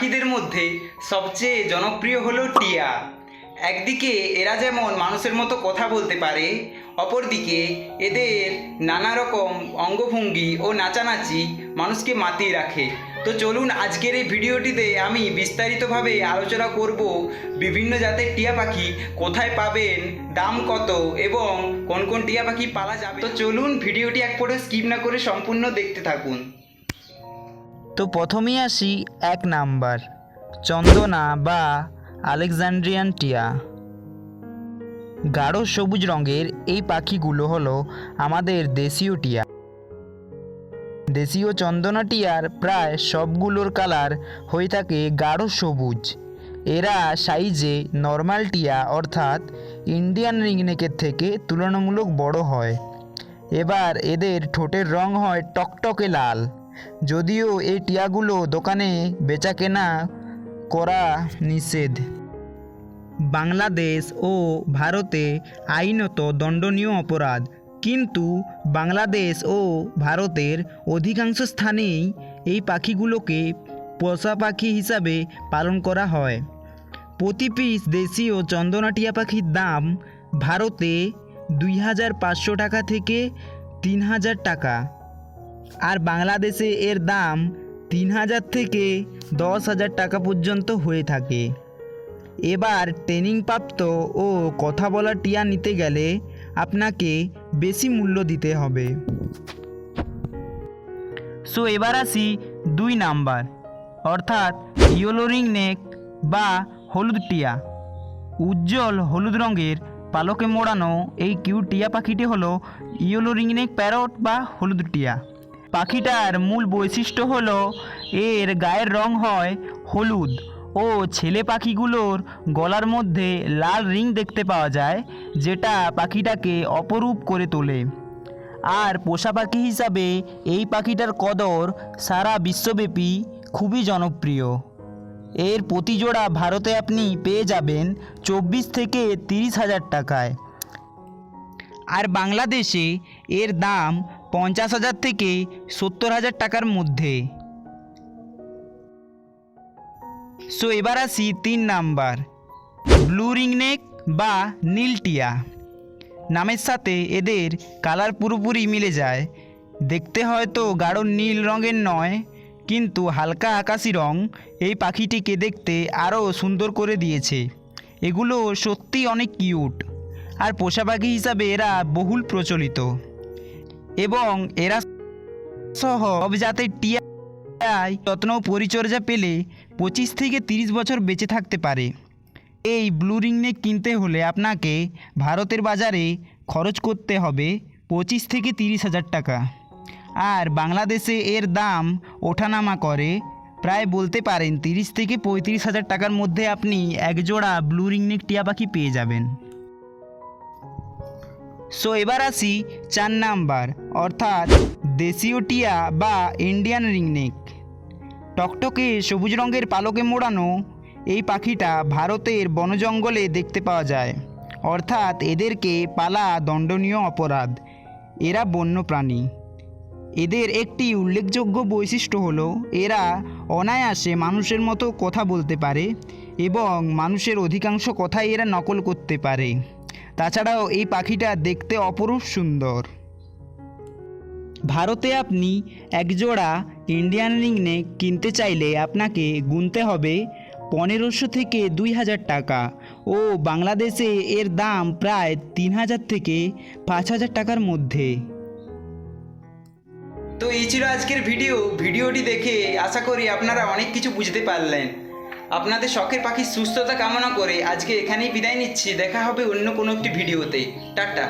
পাখিদের মধ্যে সবচেয়ে জনপ্রিয় হলো টিয়া। একদিকে এরা যেমন মানুষের মতো কথা বলতে পারে, অপরদিকে এদের নানা রকম অঙ্গভঙ্গি ও নাচানাচি মানুষকে মাতিয়ে রাখে। তো চলুন আজকের এই ভিডিওটিতে আমি বিস্তারিতভাবে আলোচনা করব বিভিন্ন জাতের টিয়া পাখি কোথায় পাবেন, দাম কত এবং কোন কোন টিয়া পাখি পালা যাবে। তো চলুন ভিডিওটি এক পরে স্কিপ না করে সম্পূর্ণ দেখতে থাকুন। তো প্রথমেই আসি এক নাম্বার, চন্দনা বা আলেকজান্ড্রিয়ান টিয়া। গাঢ় সবুজ রঙের এই পাখিগুলো হলো আমাদের দেশীয় টিয়া। দেশীয় চন্দনা টিয়ার প্রায় সবগুলোর কালার হয়ে থাকে গাঢ় সবুজ। এরা সাইজে নর্মাল টিয়া অর্থাৎ ইন্ডিয়ান রিংনেকের থেকে তুলনামূলক বড় হয়। এবার এদের ঠোঁটের রং হয় টকটকে লাল। যদিও এই টিয়াগুলো দোকানে বেচা কেনা করা নিষেধ। বাংলাদেশ ও ভারতে আইনত দণ্ডনীয় অপরাধ, কিন্তু বাংলাদেশ ও ভারতের অধিকাংশ স্থানেই এই পাখিগুলোকে পোষা পাখি হিসাবে পালন করা হয়। প্রতি পিস দেশীয় চন্দনা টিয়া পাখির দাম ভারতে দুই হাজার পাঁচশো টাকা থেকে তিন হাজার টাকা। আর বাংলাদেশে এর দাম তিন হাজার থেকে দশ হাজার টাকা পর্যন্ত হয়ে থাকে। এবার ট্রেনিং প্রাপ্ত ও কথা বলা টিয়া নিতে গেলে আপনাকে বেশি মূল্য দিতে হবে। সো এবার আসি দুই নাম্বার, অর্থাৎ ইয়োলোরিং নেক বা হলুদ টিয়া। উজ্জ্বল হলুদ রঙের পালকে মোড়ানো এই কিউ টিয়া পাখিটি হলো ইয়োলোরিং নেক প্যারট বা হলুদ টিয়া। পাখিটার মূল বৈশিষ্ট্য হলো, এর গায়ের রং হয় হলুদ ও ছেলে পাখিগুলোর গলার মধ্যে লাল রিং দেখতে পাওয়া যায়, যেটা পাখিটাকে অপরূপ করে তোলে। আর পোষা পাখি হিসাবে এই পাখিটার কদর সারা বিশ্বব্যাপী খুবই জনপ্রিয়। এর প্রতি জোড়া ভারতে আপনি পেয়ে যাবেন চব্বিশ থেকে তিরিশ হাজার টাকায়। আর বাংলাদেশে এর দাম পঞ্চাশ হাজার থেকে সত্তর হাজার টাকার মধ্যে। সো এবার আসি তিন নাম্বার। ব্লু রিংনেক বা নীল টিয়া। নামের সাথে এদের কালার পুরোপুরি মিলে যায়। দেখতে হয়তো গাঢ় নীল রঙের নয়, কিন্তু হালকা আকাশি রং এই পাখিটিকে দেখতে আরও সুন্দর করে দিয়েছে। এগুলো সত্যি অনেক কিউট। আর পোষা পাখি হিসাবে এরা বহুল প্রচলিত। এবং এরা সহ সব জাতের টিয়ায় যত্ন পরিচর্যা পেলে পঁচিশ থেকে তিরিশ বছর বেঁচে থাকতে পারে। এই ব্লু রিংনেক কিনতে হলে আপনাকে ভারতের বাজারে খরচ করতে হবে পঁচিশ থেকে তিরিশ হাজার টাকা। আর বাংলাদেশে এর দাম ওঠানামা করে প্রায় বলতে পারেন তিরিশ থেকে পঁয়ত্রিশ হাজার টাকার মধ্যে আপনি একজোড়া ব্লু রিংনেক টিয়া পাখি পেয়ে যাবেন। সো এবার আসি চার নাম্বার, অর্থাৎ দেশীয় টিয়া বা ইন্ডিয়ান রিংনেক টকটকে সবুজ রঙের পালকে মোড়ানো এই পাখিটা ভারতের বনজঙ্গলে দেখতে পাওয়া যায়। অর্থাৎ এদেরকে পালা দণ্ডনীয় অপরাধ। এরা বন্যপ্রাণী এদের একটি উল্লেখযোগ্য বৈশিষ্ট্য হলো, এরা অনায়াসে মানুষের মতো কথা বলতে পারে এবং মানুষের অধিকাংশ কথাই এরা নকল করতে পারে। তাছাড়াও এই পাখিটা দেখতে অপরূপ সুন্দর। ভারতে আপনি একজোড়া ইন্ডিয়ান রিংনেক কিনতে চাইলে আপনাকে গুনতে হবে পনেরোশো থেকে দুই হাজার টাকা ও বাংলাদেশে এর দাম প্রায় তিন হাজার থেকে পাঁচ হাজার টাকার মধ্যে। তো এই ছিল আজকের ভিডিও। ভিডিওটি দেখে আশা করি আপনারা অনেক কিছু বুঝতে পারলেন। আপনাদের শখের পাখির সুস্থতা কামনা করে আজকে এখানেই বিদায় নিচ্ছি। দেখা হবে অন্য কোনো একটি ভিডিওতে। টাটা।